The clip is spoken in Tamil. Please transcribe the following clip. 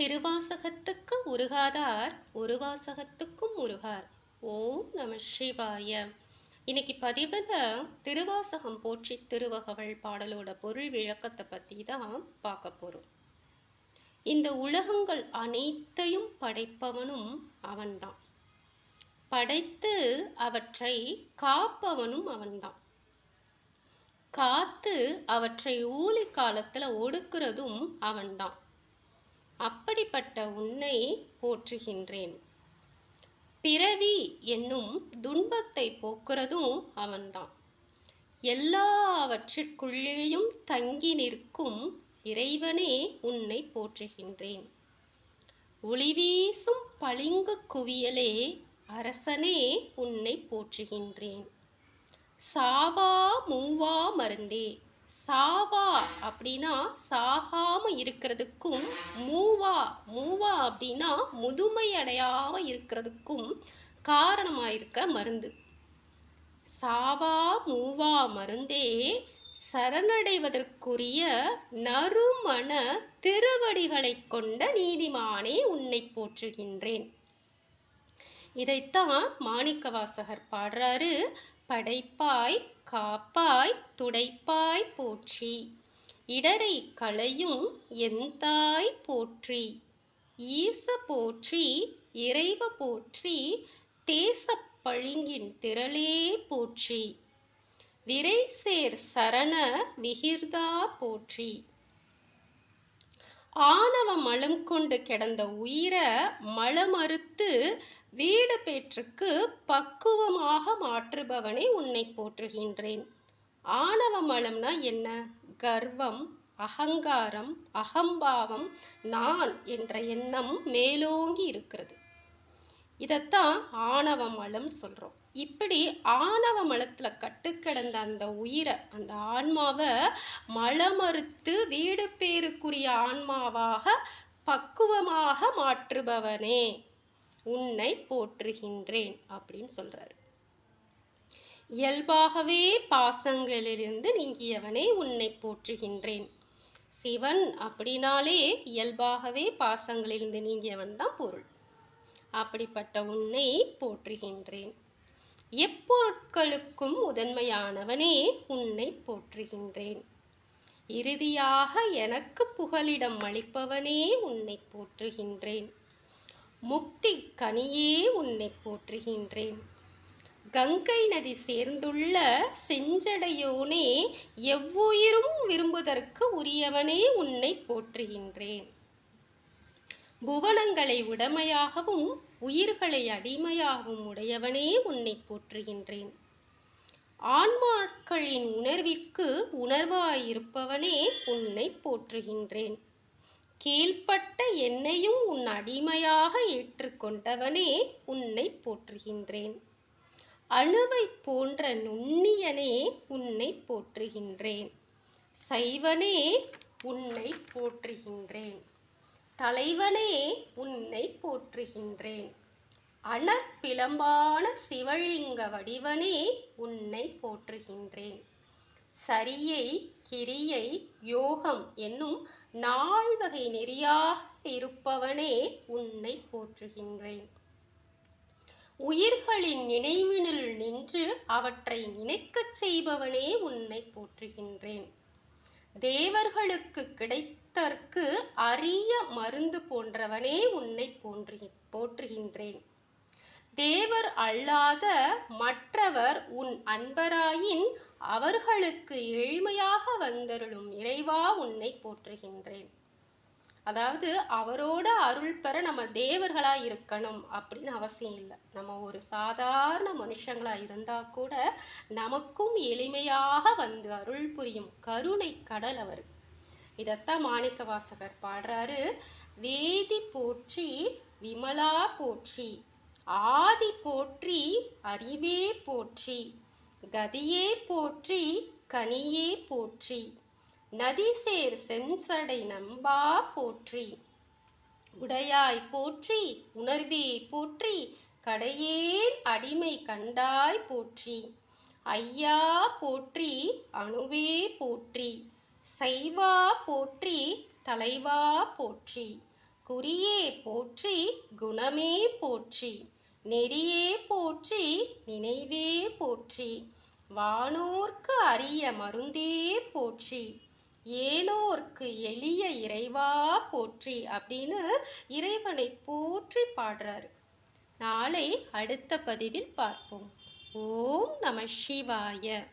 திருவாசகத்துக்கு உருகாதார் ஒரு வாசகத்துக்கும் உருகார். ஓம் நம சிவாய. இன்னைக்கு பதிவில் திருவாசகம் போற்றி திருவகவள் பாடலோட பொருள் விளக்கத்தை பற்றி தான் பார்க்க போகிறோம் இந்த உலகங்கள் அனைத்தையும் படைப்பவனும் அவன்தான். படைத்து அவற்றை காப்பவனும் அவன்தான். காத்து அவற்றை ஊழி காலத்தில் ஒடுக்கிறதும் அவன்தான். அப்படிப்பட்ட உன்னை போற்றுகின்றேன். பிறவி என்னும் துன்பத்தை போக்குறதும் அவன்தான். எல்லாவற்றிற்குள்ளேயும் தங்கி நிற்கும் இறைவனே உன்னை போற்றுகின்றேன். ஒளி வீசும் பளிங்கு குவியலே அரசனே உன்னை போற்றுகின்றேன். சாவா மூவா மருந்தே சாவா அப்படின்னா சாகாம இருக்கிறதுக்கும் மூவா மூவா அப்படின்னா முதுமை அடையாம இருக்கிறதுக்கும் காரணமாயிருக்க மருந்து. சாவா மூவா மருந்தே சரணடைவதற்குரிய நறுமண திருவடிகளைக் கொண்ட நீதிமானே உன்னை போற்றுகின்றேன். இதைத்தான் மாணிக்கவாசகர் பாடுறாரு. படைப்பாய் காப்பாய் துடைப்பாய் போற்றி. இடரை களையும் எந்தாய் போற்றி. ஈச போற்றி இறைவ போற்றி தேசப் பளிங்கின் திரளே போற்றி. விரைசேர் சரண விகிர்தா போற்றி. ஆணவ மலம் கொண்டு கிடந்த உயிரை மலமறுத்து வீடு பேற்றுக்கு பக்குவமாக மாற்றுபவனை உன்னை போற்றுகின்றேன். ஆணவ மலம்னா என்ன? கர்வம் அகங்காரம் அகம்பாவம் நான் என்ற எண்ணம் மேலோங்கி இருக்கிறது. இதைத்தான் ஆணவ மலம் சொல்கிறோம் இப்படி ஆணவ மலத்தில் கட்டுக்கிடந்த அந்த உயிரை அந்த ஆன்மாவை மலமறுத்து வீடு பேருக்குரிய ஆன்மாவாக பக்குவமாக மாற்றுபவனே உன்னை போற்றுகின்றேன் அப்படின்னு சொல்கிறாரு இயல்பாகவே பாசங்களிலிருந்து நீங்கியவனே உன்னை போற்றுகின்றேன். சிவன் அப்படின்னாலே இயல்பாகவே பாசங்களிலிருந்து நீங்கியவன் தான் பொருள். அப்படிப்பட்ட உன்னை போற்றுகின்றேன். எப்பொருட்களுக்கும் முதன்மையானவனே உன்னை போற்றுகின்றேன். இறுதியாக எனக்கு புகலிடம் அளிப்பவனே உன்னை போற்றுகின்றேன். முக்தி கனியே உன்னை போற்றுகின்றேன். கங்கை நதி சேர்ந்துள்ள செஞ்சடையோனே எவ்வுயிரும் விரும்புதற்கு உரியவனே உன்னை போற்றுகின்றேன். புவனங்களை உடமையாகவும் உயிர்களை அடிமையாகவும் உடையவனே உன்னை போற்றுகின்றேன். ஆன்மாக்களின் உணர்விற்கு உணர்வாயிருப்பவனே உன்னை போற்றுகின்றேன். கீழ்ப்பட்ட என்னையும் உன் அடிமையாக ஏற்றுக்கொண்டவனே உன்னை போற்றுகின்றேன். அணுவை போன்ற நுண்ணியனே உன்னை போற்றுகின்றேன். சைவனே உன்னை போற்றுகின்றேன். தலைவனே உன்னை போற்றுகின்றேன். அனப்பிளம்பான சிவலிங்க வடிவனே உன்னை போற்றுகின்றேன். சரியை கிரியை யோகம் என்னும் நால்வகை நெறியாக இருப்பவனே உன்னை போற்றுகின்றேன். உயிர்களின் நினைவினில் நின்று அவற்றை நினைக்கச் செய்பவனே உன்னை போற்றுகின்றேன். தேவர்களுக்கு கிடைத்தற்கு அரிய மருந்து போன்றவனே உன்னை போன்றி போற்றுகின்றேன். தேவர் அல்லாத மற்றவர் உன் அன்பராயின் அவர்களுக்கு எளிமையாக வந்தருளும் இறைவா உன்னை போற்றுகின்றேன். அதாவது அவரோட அருள் பெற நம்ம தேவர்களாக இருக்கணும் அப்படின்னு அவசியம் இல்லை. நம்ம ஒரு சாதாரண மனுஷங்களாக இருந்தால் கூட நமக்கும் எளிமையாக வந்து அருள் புரியும் கருணை கடல் அவர். இதைத்தான் மாணிக்க வாசகர் பாடுறாரு வேதி போற்றி விமலா போற்றி ஆதி போற்றி அறிவே போற்றி கதியே போற்றி கனியே போற்றி நதிசேர் செஞ்சடை நம்பா போற்றி. உடையாய் போற்றி உணர்வே போற்றி கடையேல் அடிமை கண்டாய் போற்றி. ஐயா போற்றி அணுவே போற்றி. சைவா போற்றி தலைவா போற்றி. குறியே போற்றி குணமே போற்றி. நெறியே போற்றி நினைவே போற்றி. வானோர்க்கு அரிய மருந்தே போற்றி. ஏனோர்க்கு எளிய இறைவா போற்றி அப்படின்னு இறைவனை போற்றி பாடுறாரு. நாளை அடுத்த பதிவில் பார்ப்போம். ஓம் நம சிவாய.